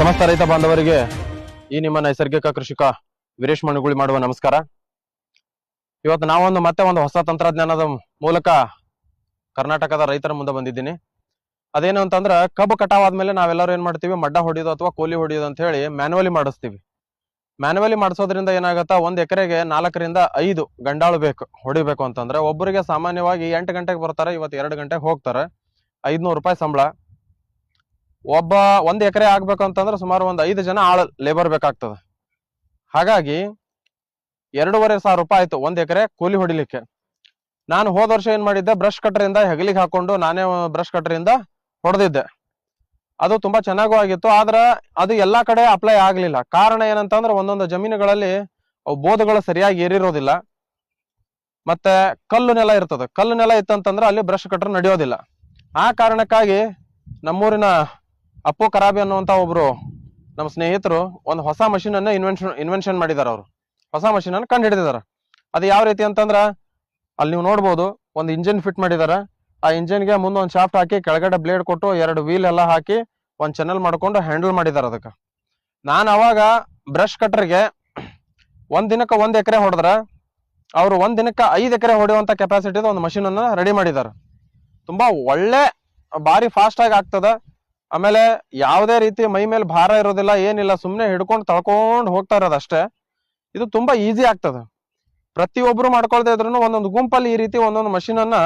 ಸಮಸ್ತ ರೈತ ಬಾಂಧವರಿಗೆ ಈ ನಿಮ್ಮ ನೈಸರ್ಗಿಕ ಕೃಷಿಕ ವೀರೇಶ್ ಮಣಗುಳಿ ಮಾಡುವ ನಮಸ್ಕಾರ. ಇವತ್ತು ನಾವೊಂದು ಮತ್ತೆ ಒಂದು ಹೊಸ ತಂತ್ರಜ್ಞಾನದ ಮೂಲಕ ಕರ್ನಾಟಕದ ರೈತರ ಮುಂದೆ ಬಂದಿದ್ದೀನಿ. ಅದೇನು ಅಂತಂದ್ರೆ ಕಬ್ಬು ಕಟಾವ್ ಆದ್ಮೇಲೆ ನಾವೆಲ್ಲರೂ ಏನ್ ಮಾಡ್ತೀವಿ, ಮಡ್ಡ ಹೊಡಿಯೋದು ಅಥವಾ ಕೋಲಿ ಹೊಡಿಯೋದು ಅಂತ ಹೇಳಿ ಮ್ಯಾನುವಲಿ ಮಾಡಿಸ್ತೀವಿ. ಮ್ಯಾನುವಲಿ ಮಾಡಿಸೋದ್ರಿಂದ ಏನಾಗತ್ತಾ, ಒಂದ್ ಎಕರೆಗೆ ನಾಲ್ಕರಿಂದ ಐದು ಗಂಡಾಳು ಬೇಕು, ಹೊಡಿಬೇಕು ಅಂತಂದ್ರೆ ಒಬ್ಬರಿಗೆ ಸಾಮಾನ್ಯವಾಗಿ ಎಂಟು ಗಂಟೆಗೆ ಬರ್ತಾರೆ, ಇವತ್ತು ಎರಡು ಗಂಟೆಗೆ ಹೋಗ್ತಾರೆ. ಐದ್ನೂರು ರೂಪಾಯಿ ಸಂಬಳ. ಒಬ್ಬ ಒಂದು ಎಕರೆ ಆಗ್ಬೇಕು ಅಂತಂದ್ರೆ ಸುಮಾರು ಒಂದು ಐದು ಜನ ಆಳ ಲೇಬರ್ ಬೇಕಾಗ್ತದೆ. ಹಾಗಾಗಿ ಎರಡೂವರೆ ಸಾವಿರ ರೂಪಾಯಿ ಆಯ್ತು ಒಂದು ಎಕರೆ ಕೂಲಿ ಹೊಡಿಲಿಕ್ಕೆ. ನಾನು ಹೋದ ವರ್ಷ ಏನು ಮಾಡಿದ್ದೆ ಬ್ರಷ್ ಕಟ್ಟರಿಂದ ಹೆಗಲಿಗೆ ಹಾಕೊಂಡು ನಾನೇ ಬ್ರಷ್ ಕಟ್ಟರಿಂದ ಹೊಡೆದಿದ್ದೆ. ಅದು ತುಂಬಾ ಚೆನ್ನಾಗೂ ಆಗಿತ್ತು, ಆದ್ರೆ ಅದು ಎಲ್ಲಾ ಕಡೆ ಅಪ್ಲೈ ಆಗಲಿಲ್ಲ. ಕಾರಣ ಏನಂತಂದ್ರೆ ಒಂದೊಂದು ಜಮೀನುಗಳಲ್ಲಿ ಅವು ಬೋಧಗಳು ಸರಿಯಾಗಿ ಏರಿರೋದಿಲ್ಲ. ಮತ್ತೆ ಕಲ್ಲು ನೆಲ ಇರ್ತದೆ. ಕಲ್ಲು ನೆಲ ಇತ್ತಂತಂದ್ರೆ ಅಲ್ಲಿ ಬ್ರಷ್ ಕಟ್ಟರ್ ನಡೆಯೋದಿಲ್ಲ. ಆ ಕಾರಣಕ್ಕಾಗಿ ನಮ್ಮೂರಿನ ಅಪ್ಪು ಕರಾಬಿ ಅನ್ನುವಂತ ಒಬ್ರು ನಮ್ಮ ಸ್ನೇಹಿತರು ಒಂದು ಹೊಸ ಮಷಿನ್ ಅನ್ನ ಇನ್ವೆನ್ಷನ್ ಇನ್ವೆನ್ಷನ್ ಮಾಡಿದಾರೆ ಅವರು. ಹೊಸ ಮಷಿನ್ ಅನ್ನು ಕಂಡು ಹಿಡಿದಿದ್ದಾರೆ ಅದು ಯಾವ ರೀತಿ ಅಂತಂದ್ರ ಅಲ್ಲಿ ನೀವು ನೋಡ್ಬೋದು ಒಂದು ಇಂಜಿನ್ ಫಿಟ್ ಮಾಡಿದಾರೆ. ಆ ಇಂಜಿನ್ಗೆ ಮುಂದೆ ಒಂದು ಶಾಫ್ಟ್ ಹಾಕಿ ಕೆಳಗಡೆ ಬ್ಲೇಡ್ ಕೊಟ್ಟು ಎರಡು ವೀಲ್ ಎಲ್ಲ ಹಾಕಿ ಒಂದು ಚಾನಲ್ ಮಾಡ್ಕೊಂಡು ಹ್ಯಾಂಡಲ್ ಮಾಡಿದಾರೆ ಅದಕ್ಕೆ. ನಾನು ಅವಾಗ ಬ್ರಷ್ ಕಟ್ರಿಗೆ ಒಂದು ದಿನಕ್ಕೆ ಒಂದು ಎಕರೆ ಹೊಡೆದ್ರ ಅವರು ಒಂದು ದಿನಕ್ಕೆ ಐದು ಎಕರೆ ಹೊಡೆಯುವಂಥ ಕೆಪಾಸಿಟಿದ ಒಂದು ಮಷಿನ್ ಅನ್ನ ರೆಡಿ ಮಾಡಿದ್ದಾರೆ ತುಂಬಾ ಒಳ್ಳೆ, ಭಾರಿ ಫಾಸ್ಟ್ ಆಗಿ ಆಗ್ತದ. ಆಮೇಲೆ ಯಾವುದೇ ರೀತಿ ಮೈ ಮೇಲೆ ಭಾರ ಇರೋದಿಲ್ಲ, ಏನಿಲ್ಲ ಸುಮ್ಮನೆ ಹಿಡ್ಕೊಂಡು ತಳ್ಕೊಂಡು ಹೋಗ್ತಾ ಇರೋದು ಅಷ್ಟೇ ಇದು ತುಂಬಾ ಈಸಿ ಆಗ್ತದೆ. ಪ್ರತಿಯೊಬ್ಬರು ಮಾಡ್ಕೊಳ್ತಾ ಇದ್ರು ಒಂದೊಂದು ಗುಂಪಲ್ಲಿ ಈ ರೀತಿ ಒಂದೊಂದು ಮಷಿನ್ ಅನ್ನ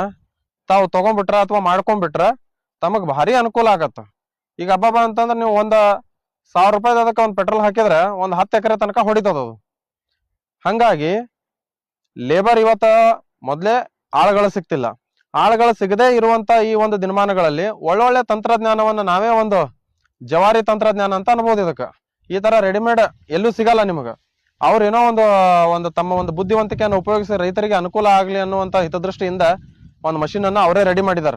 ತಾವು ತಗೊಂಡ್ಬಿಟ್ರ ಅಥವಾ ಮಾಡ್ಕೊಂಡ್ಬಿಟ್ರ ತಮಗೆ ಭಾರಿ ಅನುಕೂಲ ಆಗತ್ತ. ಈಗ ಹಬ್ಬ ಅಂತಂದ್ರೆ ನೀವು ಒಂದ ಸಾವಿರ ರೂಪಾಯಿ ಅದಕ್ಕೆ ಒಂದು ಪೆಟ್ರೋಲ್ ಹಾಕಿದ್ರೆ ಒಂದು ಹತ್ತು ಎಕರೆ ತನಕ ಹೊಡಿತದ ಅದು. ಹಂಗಾಗಿ ಲೇಬರ್ ಇವತ್ತ ಮೊದಲೇ ಆಳುಗಳು ಸಿಗ್ತಿಲ್ಲ ಆಳುಗಳು ಸಿಗದೇ ಇರುವಂತ ಈ ಒಂದು ದಿನಮಾನಗಳಲ್ಲಿ ಒಳ್ಳೊಳ್ಳೆ ತಂತ್ರಜ್ಞಾನವನ್ನ ನಾವೇ ಒಂದು ಜವಾರಿ ತಂತ್ರಜ್ಞಾನ ಅಂತ ಅನ್ಬೋದು ಇದಕ್ಕೆ. ಈ ತರ ರೆಡಿಮೇಡ್ ಎಲ್ಲೂ ಸಿಗಲ್ಲ ನಿಮಗೆ. ಅವ್ರು ಏನೋ ಒಂದು ಒಂದು ತಮ್ಮ ಒಂದು ಬುದ್ಧಿವಂತಿಕೆಯನ್ನು ಉಪಯೋಗಿಸಿ ರೈತರಿಗೆ ಅನುಕೂಲ ಆಗಲಿ ಅನ್ನುವಂತ ಹಿತದೃಷ್ಟಿಯಿಂದ ಒಂದು ಮಷಿನ್ ಅನ್ನ ಅವರೇ ರೆಡಿ ಮಾಡಿದ್ದಾರೆ.